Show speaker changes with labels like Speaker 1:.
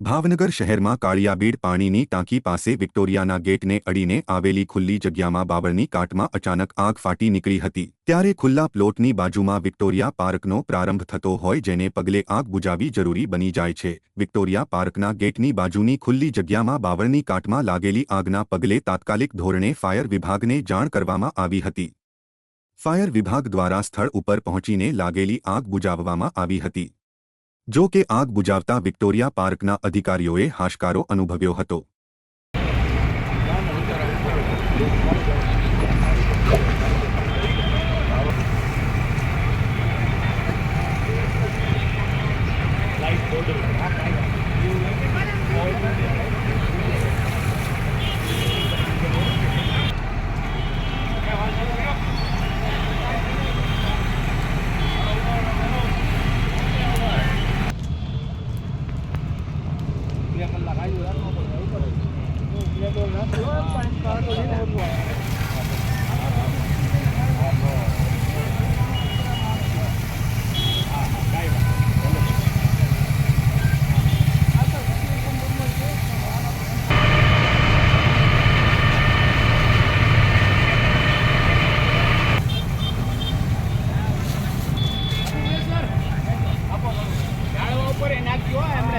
Speaker 1: ભાવનગર શહેરમાં કાળિયાબીડ પાણીની ટાંકી પાસે વિક્ટોરિયાના ગેટને અડીને આવેલી ખુલ્લી જગ્યામાં બાબરની કાટમાં અચાનક આગ ફાટી નીકળી હતી. ત્યારે ખુલ્લા પ્લોટની બાજુમાં વિક્ટોરિયા પાર્કનો પ્રારંભ થતો હોય જેને પગલે આગ બુજાવી જરૂરી બની જાય છે. વિક્ટોરિયા પાર્કના ગેટની બાજુની ખુલ્લી જગ્યામાં બાવળની કાટમાં લાગેલી આગના પગલે તાત્કાલિક ધોરણે ફાયર વિભાગને જાણ કરવામાં આવી હતી. ફાયર વિભાગ દ્વારા સ્થળ ઉપર પહોંચીને લાગેલી આગ બુજાવવામાં આવી હતી. જો કે આગ બુજાવતા વિક્ટોરિયા પાર્કના અધિકારીઓએ હાશકારો અનુભવ્યો હતો.
Speaker 2: બે ઉપર એ નાખ્યો એમણે